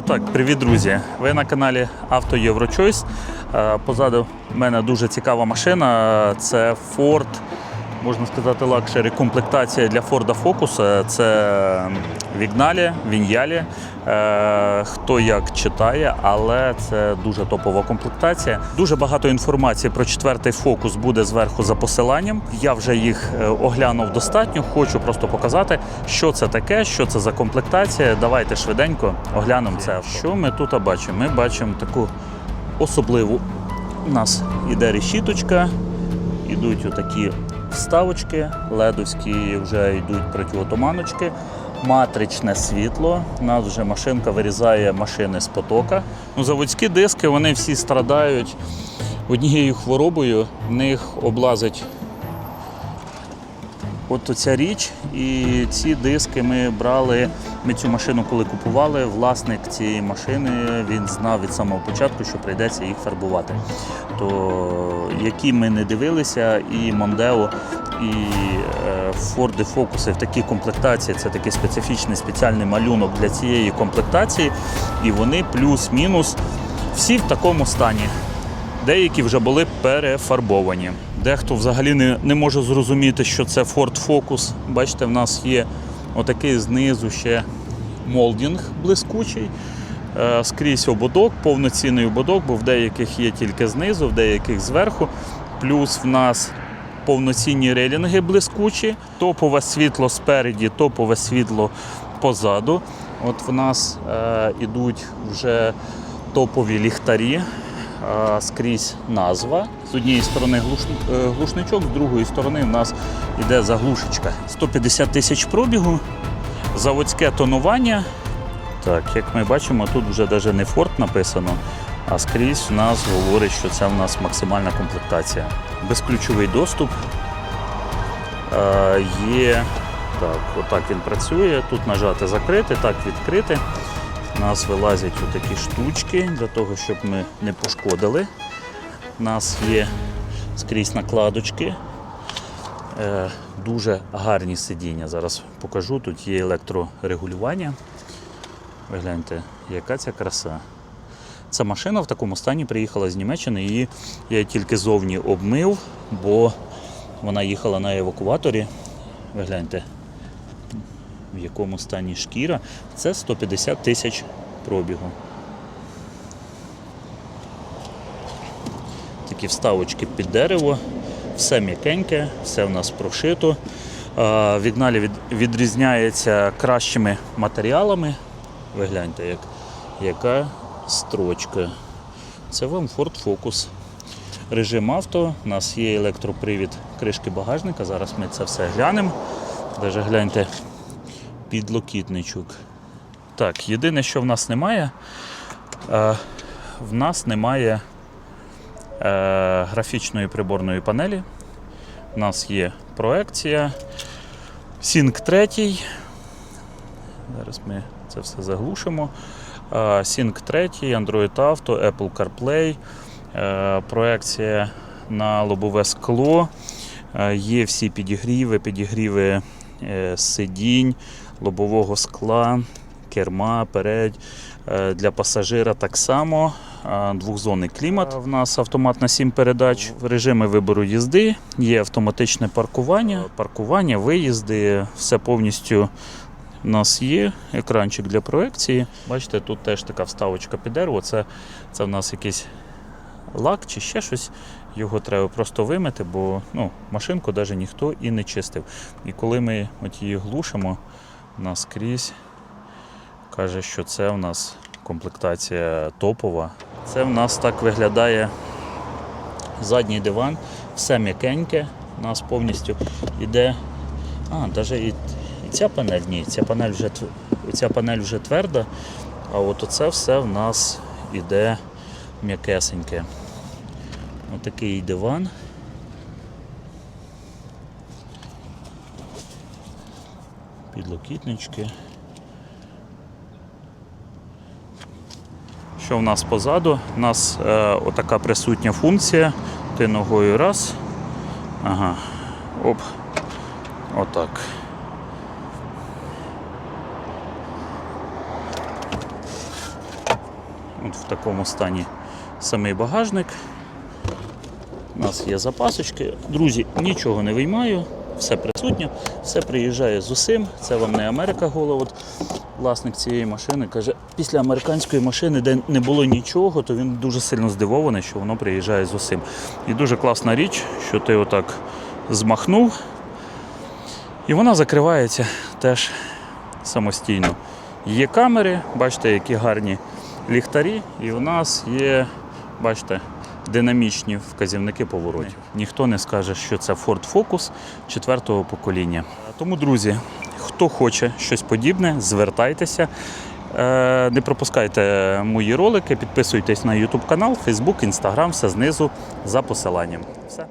так, привіт, друзі! Ви на каналі Авто Єврочойс. Е, Позаду мене дуже цікава машина. Це Ford, можна сказати, лакшері комплектація для Ford Focus. Це Вігналі, Віньялі. Е, Хто як читає, але це дуже топова комплектація. Дуже багато інформації про четвертий фокус буде зверху за посиланням. Я вже їх е, оглянув достатньо. Хочу просто показати, що це таке, що це за комплектація. Давайте швиденько оглянемо це. Що ми тут бачимо? Ми бачимо таку особливу. У нас іде решіточка, ідуть отакі вставочки, ледовські вже йдуть противотуманочки. матричне світло. У нас вже машинка вирізає машини з потока. Ну, заводські диски вони всі страдають однією хворобою, в них облазить от оця річ. І ці диски ми брали. Ми цю машину, коли купували, власник цієї машини він знав від самого початку, що прийдеться їх фарбувати. То які ми не дивилися, і Мондео, і е, Ford Focus в такій комплектації це такий специфічний спеціальний малюнок для цієї комплектації. І вони плюс-мінус всі в такому стані. Деякі вже були перефарбовані. Дехто взагалі не, не може зрозуміти, що це Ford Focus. Бачите, в нас є отакий знизу ще молдінг блискучий. Е, Скрізь ободок, повноцінний ободок, бо в деяких є тільки знизу, в деяких зверху. Плюс в нас повноцінні рейлінги блискучі, топове світло спереді, топове світло позаду. От в нас е, ідуть вже топові ліхтарі скрізь назва. З однієї сторони е, глушничок, з другої сторони в нас йде заглушечка. 150 тисяч пробігу, заводське тонування. Так, як ми бачимо, тут вже навіть не Ford написано, а скрізь в нас говорить, що це в нас максимальна комплектація. Безключовий доступ. Є. Так, отак він працює. Тут нажати закрити, так відкрити. У нас вилазять отакі штучки для того, щоб ми не пошкодили. У нас є скрізь накладочки. Е, дуже гарні сидіння. Зараз покажу. Тут є електрорегулювання. Ви гляньте, яка ця краса. Ця машина в такому стані приїхала з Німеччини, її я тільки зовні обмив, бо вона їхала на евакуаторі. Ви гляньте, в якому стані шкіра. Це 150 тисяч пробігу. Такі вставочки під дерево, все м'якеньке, все в нас прошито. Вігналі відрізняється кращими матеріалами. Ви гляньте, як, яка строчка. Це вам Ford Focus. Режим авто, у нас є електропривід кришки багажника. Зараз ми це все глянемо. Даже гляньте, підлокітничок. Так, єдине, що в нас немає, е, в нас немає е, графічної приборної панелі. У нас є проекція. Sync 3. Зараз ми це все заглушимо. Е, Sync 3, Android Auto, Apple CarPlay, е, проекція на лобове скло. Е, Є всі підігріви, підігріви е, сидінь, лобового скла, керма, передь. Е, Для пасажира так само. Е, Двохзонний клімат. В нас автомат на 7 передач. Режими вибору їзди, є автоматичне паркування, паркування, виїзди, все повністю у нас є екранчик для проекції. Бачите, тут теж така вставочка під дерево. Це, це в нас якийсь лак чи ще щось. Його треба просто вимити, бо ну, машинку навіть ніхто і не чистив. І коли ми от її глушимо, наскрізь каже, що це в нас комплектація топова. Це в нас так виглядає задній диван, все м'якеньке, у нас повністю йде. А, навіть і, і ця панель, ні, ця панель вже ця панель вже тверда, а от оце все в нас іде м'якесеньке. Отакий диван. Підлокітнички. Що в нас позаду? У нас е, отака присутня функція. Ти ногою раз. Ага. Оп. Отак. От в такому стані самий багажник. У нас є запасочки. Друзі, нічого не виймаю, все присутнє, все приїжджає з усім. Це вам не Америка гола. От власник цієї машини каже, після американської машини, де не було нічого, то він дуже сильно здивований, що воно приїжджає з усім. І дуже класна річ, що ти отак змахнув, і вона закривається теж самостійно. Є камери, бачите, які гарні ліхтарі, і у нас є, бачите, динамічні вказівники поворотів. Ніхто не скаже, що це Ford Focus четвертого покоління. Тому, друзі, хто хоче щось подібне, звертайтеся. Е, Не пропускайте мої ролики, підписуйтесь на YouTube канал, Facebook, Instagram, все знизу за посиланням. Все.